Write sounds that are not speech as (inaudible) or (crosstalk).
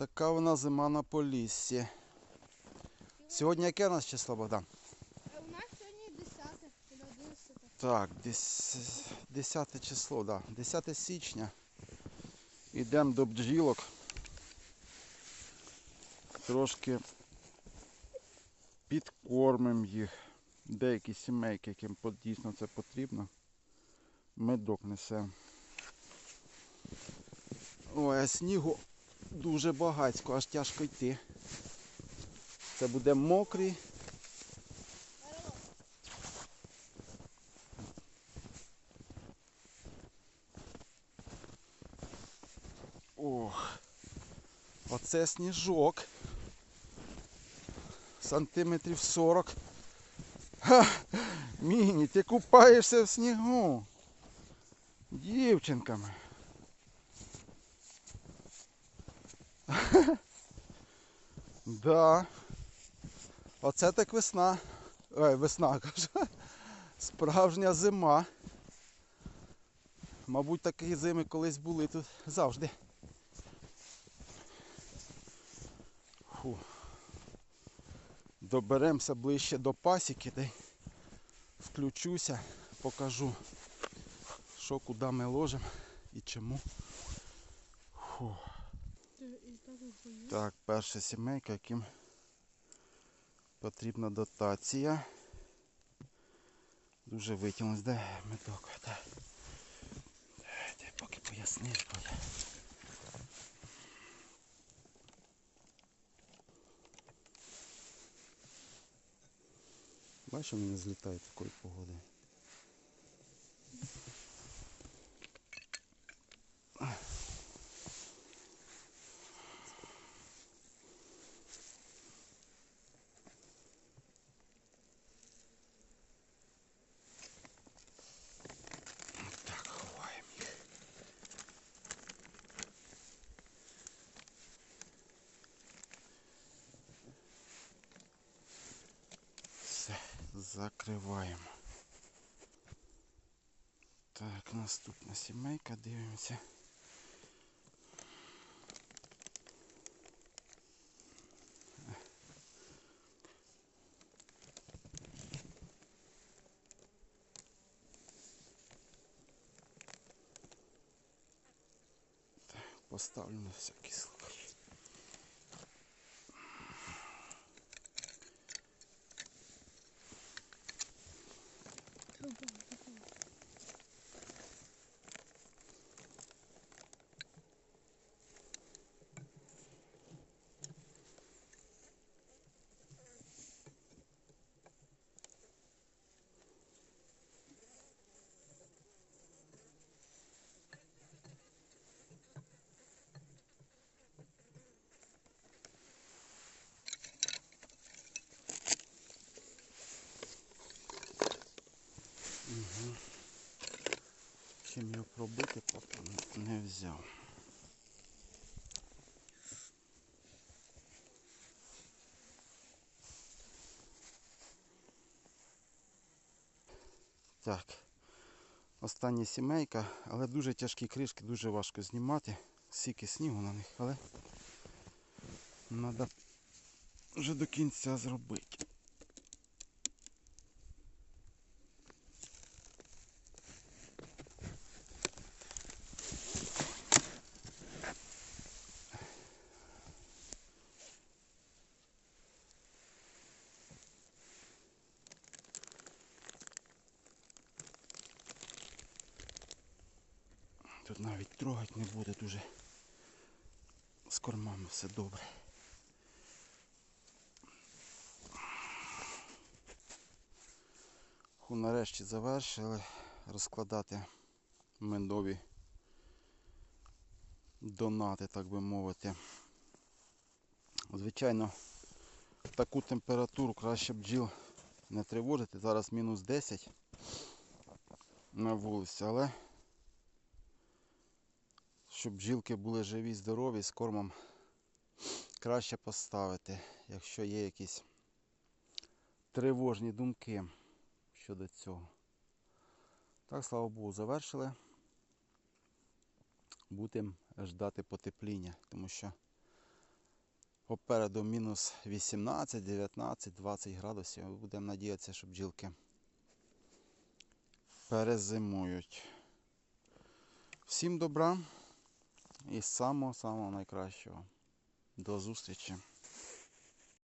Така вона зима на Поліссі. Сьогодні яке у нас число, Богдан? Е, У нас сьогодні 10 11. Так, дес- 10 число, да. 10 січня. Йдемо до бджілок. Трошки підкормимо їх. Деякі сімейки, яким дійсно це потрібно. Медок несемо. Ой, а снігу дуже багатько, аж тяжко йти. Це буде мокрий. Ох, оце сніжок. Сантиметрів 40. Ха, Міні, ти купаєшся в снігу. Дівчинками. (laughs) Да. Оце так весна. Ой, весна (laughs) кажу. Справжня зима. Мабуть, такі зими колись були тут завжди. Фу. Доберемося ближче до пасіки, де включуся, покажу, що куди ми ложимо і чому. Фу. Так, перша сімейка, яким потрібна дотація. Дуже витягнулась, де медок. Де? Поки поясниш, бо я. Бачу, злітає такої погоди. Закриваємо. Так, наступна сімейка, дивимося. Поставлю на всякий случай. Його пробити, поки не взяв. Так. Остання сімейка, але дуже тяжкі кришки, дуже важко знімати. Скільки снігу на них, але треба вже до кінця зробити. Тут навіть трогати не буде дуже. З кормами все добре. Ху, нарешті завершили розкладати медові донати, так би мовити. Звичайно, таку температуру краще бджіл не тривожити. Зараз мінус 10 на вулиці, але щоб бджілки були живі, здорові, з кормом краще поставити, якщо є якісь тривожні думки щодо цього. Так, слава Богу, завершили. Будемо ждати потепління, тому що Попереду мінус 18, 19, 20 градусів. Будемо надіятися, що бджілки перезимують. Всім добра і самого-самого найкращого. До зустрічі!